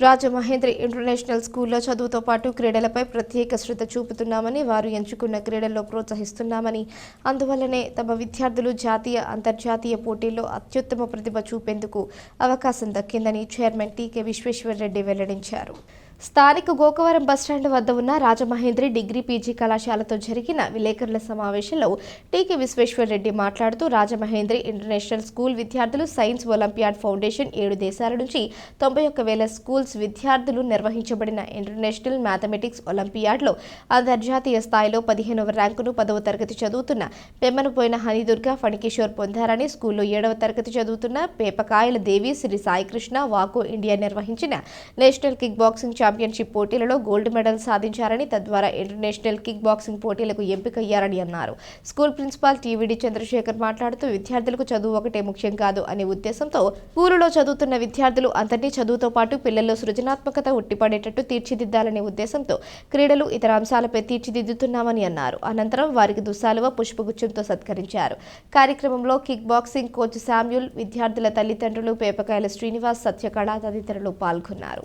Rajamahendri international స్కూల్లో చదువుతో పాటు క్రీడలపై ప్రత్యేక శ్రద్ధ చూపుతున్నామని వారు ఎంచుకున్న క్రీడల్లో ప్రోత్సహిస్తున్నామని అందువల్లనే తమ విద్యార్థులు జాతీయ అంతర్జాతీయ పోటీల్లో అత్యుత్తమ ప్రతిభ చూపేందుకు అవకాశం దక్కిందని చైర్మన్ టీకే విశ్వేశ్వరరెడ్డి వెల్లడించారు. స్థానిక గోకవరం బస్టాండ్ వద్ద ఉన్న రాజమహేంద్రి డిగ్రీ పీజీ కళాశాలతో జరిగిన విలేకరుల సమావేశంలో టీకే విశ్వేశ్వరరెడ్డి మాట్లాడుతూ రాజమహేంద్రి ఇంటర్నేషనల్ స్కూల్ విద్యార్థులు సైన్స్ ఒలింపియాడ్ ఫౌండేషన్ ఏడు దేశాల నుంచి తొంభై ఒక్క వేల స్కూల్స్ విద్యార్థులు నిర్వహించబడిన ఇంటర్నేషనల్ మ్యాథమెటిక్స్ ఒలింపియాడ్లో అంతర్జాతీయ స్థాయిలో పదిహేనవ ర్యాంకును పదవ తరగతి చదువుతున్న పెమ్మనపోయిన హనిదుర్గ ఫణికిషోర్ పొందారని స్కూల్లో ఏడవ తరగతి చదువుతున్న పేపకాయల దేవి శ్రీ సాయికృష్ణ వాకో ఇండియా నిర్వహించిన నేషనల్ కిక్ బాక్సింగ్ ఛాంపియన్షిప్ పోటీలలో గోల్డ్ మెడల్ సాధించారని తద్వారా ఇంటర్నేషనల్ కిక్ బాక్సింగ్ పోటీలకు ఎంపికయ్యారని అన్నారు. స్కూల్ ప్రిన్సిపాల్ టీవీడి చంద్రశేఖర్ మాట్లాడుతూ విద్యార్థులకు చదువు ఒకటే ముఖ్యం కాదు అనే ఉద్దేశంతో స్కూలులో చదువుతున్న విద్యార్థులు అందరినీ చదువుతో పాటు పిల్లల్లో సృజనాత్మకత ఉట్టిపడేటట్టు తీర్చిదిద్దాలనే ఉద్దేశంతో క్రీడలు ఇతర అంశాలపై తీర్చిదిద్దుతున్నామని అన్నారు. అనంతరం వారికి దుస్సాలువ పుష్పగుచ్చంతో సత్కరించారు. కార్యక్రమంలో కిక్ బాక్సింగ్ కోచ్ శామ్యుల్ విద్యార్థుల తల్లిదండ్రులు పేపకాయల శ్రీనివాస్ సత్యకళ తదితరులు పాల్గొన్నారు.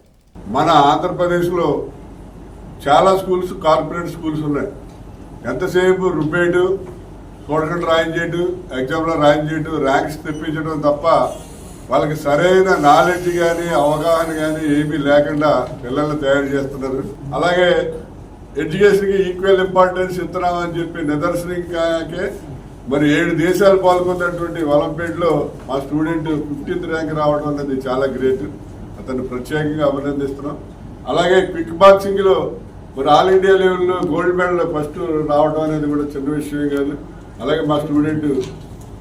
మన ఆంధ్రప్రదేశ్లో చాలా స్కూల్స్ కార్పొరేట్ స్కూల్స్ ఉన్నాయి. ఎంతసేపు రుబ్బేటు చూడకుండా రాయించేటు ఎగ్జామ్లో రాయించేటు ర్యాంక్స్ తెప్పించడం తప్ప వాళ్ళకి సరైన నాలెడ్జ్ కానీ అవగాహన కానీ ఏమీ లేకుండా పిల్లల్ని తయారు చేస్తున్నారు. అలాగే ఎడ్యుకేషన్కి ఈక్వల్ ఇంపార్టెన్స్ ఇస్తున్నామని చెప్పి నిదర్శనంకే మరి ఏడు దేశాలు పాల్గొన్నటువంటి ఒలింపిక్లో మా స్టూడెంట్ ఫిఫ్టీన్త్ ర్యాంక్ రావడం అనేది చాలా గ్రేట్. అతన్ని ప్రత్యేకంగా అభినందిస్తున్నాం. అలాగే క్విక్ బాక్సింగ్లో మరి ఆల్ ఇండియా లెవెల్లో గోల్డ్ మెడల్ ఫస్ట్ రావడం అనేది కూడా చిన్న విషయం కాదు. అలాగే మా స్టూడెంట్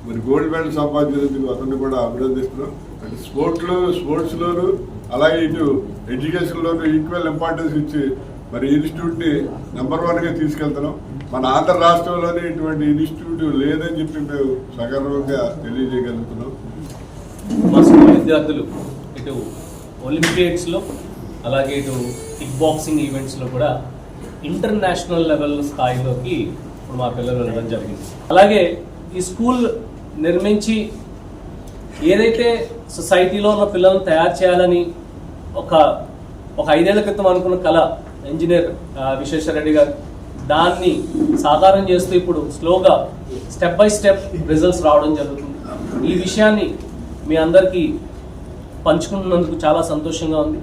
మరి గోల్డ్ మెడల్ సంపాదించినందుకు అతన్ని కూడా అభినందిస్తున్నాం. అంటే స్పోర్ట్లో స్పోర్ట్స్లోను అలాగే ఇటు ఎడ్యుకేషన్లోను ఈక్వల్ ఇంపార్టెన్స్ ఇచ్చి మరి ఇన్స్టిట్యూట్ని నెంబర్ వన్గా తీసుకెళ్తున్నాం. మన ఆంధ్ర రాష్ట్రంలోనే ఇటువంటి ఇన్స్టిట్యూట్ లేదని చెప్పి మేము సగర్వంగా తెలియజేయగలుగుతున్నాం. మా స్కూల్ విద్యార్థులు ఇటు ఒలింపియాడ్స్లో అలాగే ఇటు కిక్ బాక్సింగ్ ఈవెంట్స్లో కూడా ఇంటర్నేషనల్ లెవెల్ స్థాయిలోకి ఇప్పుడు మా పిల్లలు వెళ్ళడం జరిగింది. అలాగే ఈ స్కూల్ నిర్మించి ఏదైతే సొసైటీలో ఉన్న పిల్లలను తయారు చేయాలని ఒక ఒక ఐదేళ్ళ క్రితం అనుకున్న కళ ఇంజనీర్ విశ్వేశ్వరరెడ్డి గారు దాన్ని సాకారం చేస్తూ ఇప్పుడు స్లోగా స్టెప్ బై స్టెప్ రిజల్ట్స్ రావడం జరుగుతుంది. ఈ విషయాన్ని మీ అందరికీ పంచుకున్నందుకు చాలా సంతోషంగా ఉంది.